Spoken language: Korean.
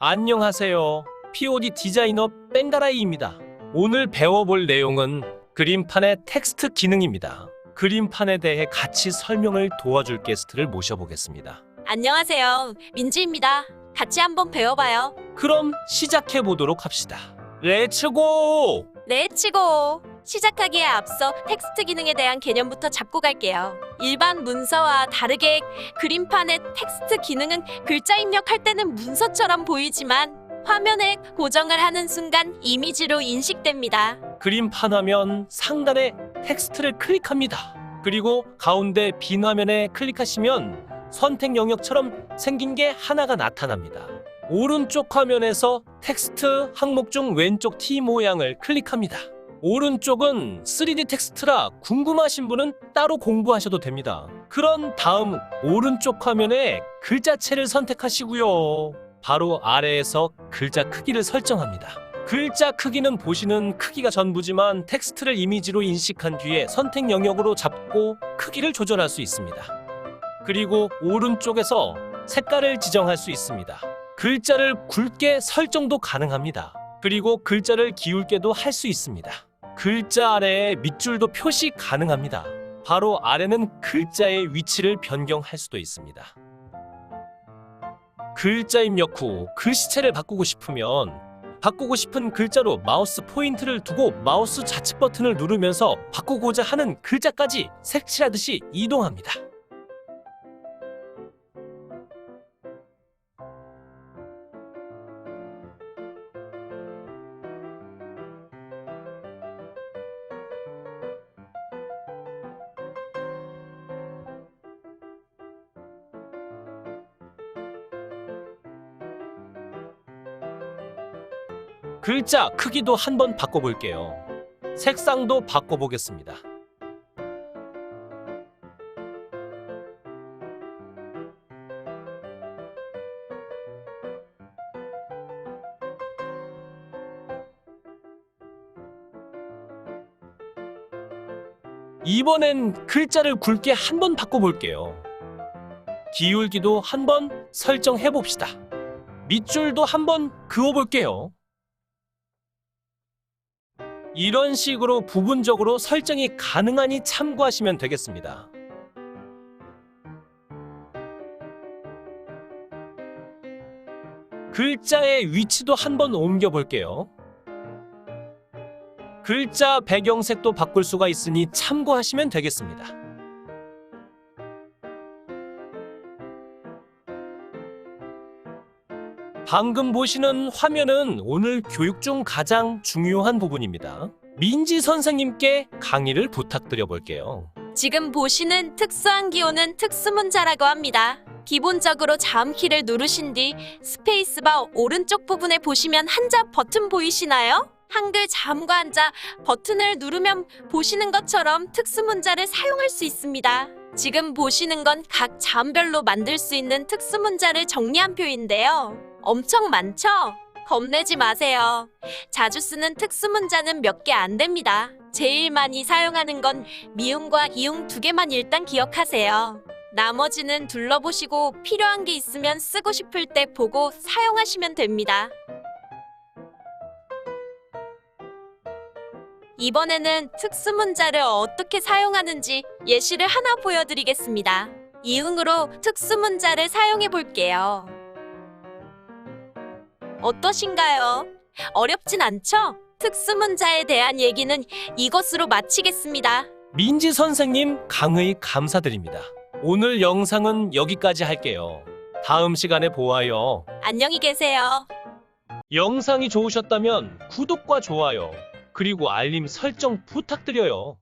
안녕하세요. POD 디자이너 뺑가라이입니다. 오늘 배워볼 내용은 그림판의 텍스트 기능입니다. 그림판에 대해 같이 설명을 도와줄 게스트를 모셔보겠습니다. 안녕하세요. 민지입니다. 같이 한번 배워봐요. 그럼 시작해 보도록 합시다. 렛츠고! 렛츠고! 시작하기에 앞서 텍스트 기능에 대한 개념부터 잡고 갈게요. 일반 문서와 다르게 그림판의 텍스트 기능은 글자 입력할 때는 문서처럼 보이지만 화면에 고정을 하는 순간 이미지로 인식됩니다. 그림판 화면 상단에 텍스트를 클릭합니다. 그리고 가운데 빈 화면에 클릭하시면 선택 영역처럼 생긴 게 하나가 나타납니다. 오른쪽 화면에서 텍스트 항목 중 왼쪽 T 모양을 클릭합니다. 오른쪽은 3D 텍스트라 궁금하신 분은 따로 공부하셔도 됩니다. 그런 다음 오른쪽 화면에 글자체를 선택하시고요. 바로 아래에서 글자 크기를 설정합니다. 글자 크기는 보시는 크기가 전부지만 텍스트를 이미지로 인식한 뒤에 선택 영역으로 잡고 크기를 조절할 수 있습니다. 그리고 오른쪽에서 색깔을 지정할 수 있습니다. 글자를 굵게 설정도 가능합니다. 그리고 글자를 기울게도 할 수 있습니다. 글자 아래에 밑줄도 표시 가능합니다. 바로 아래는 글자의 위치를 변경할 수도 있습니다. 글자 입력 후 글씨체를 바꾸고 싶으면 바꾸고 싶은 글자로 마우스 포인트를 두고 마우스 좌측 버튼을 누르면서 바꾸고자 하는 글자까지 색칠하듯이 이동합니다. 글자 크기도 한번 바꿔볼게요. 색상도 바꿔보겠습니다. 이번엔 글자를 굵게 한 번 바꿔볼게요. 기울기도 한 번 설정해 봅시다. 밑줄도 한 번 그어볼게요. 이런 식으로 부분적으로 설정이 가능하니 참고하시면 되겠습니다. 글자의 위치도 한번 옮겨 볼게요. 글자 배경색도 바꿀 수가 있으니 참고하시면 되겠습니다. 방금 보시는 화면은 오늘 교육 중 가장 중요한 부분입니다. 민지 선생님께 강의를 부탁드려 볼게요. 지금 보시는 특수한 기호는 특수문자라고 합니다. 기본적으로 자음키를 누르신 뒤 스페이스바 오른쪽 부분에 보시면 한자 버튼 보이시나요? 한글 자음과 한자 버튼을 누르면 보시는 것처럼 특수문자를 사용할 수 있습니다. 지금 보시는 건 각 자음별로 만들 수 있는 특수문자를 정리한 표인데요. 엄청 많죠? 겁내지 마세요. 자주 쓰는 특수 문자는 몇 개 안 됩니다. 제일 많이 사용하는 건 미음과 이응 두 개만 일단 기억하세요. 나머지는 둘러보시고 필요한 게 있으면 쓰고 싶을 때 보고 사용하시면 됩니다. 이번에는 특수 문자를 어떻게 사용하는지 예시를 하나 보여드리겠습니다. 이응으로 특수 문자를 사용해 볼게요. 어떠신가요? 어렵진 않죠? 특수문자에 대한 얘기는 이것으로 마치겠습니다. 민지 선생님 강의 감사드립니다. 오늘 영상은 여기까지 할게요. 다음 시간에 보아요. 안녕히 계세요. 영상이 좋으셨다면 구독과 좋아요, 그리고 알림 설정 부탁드려요.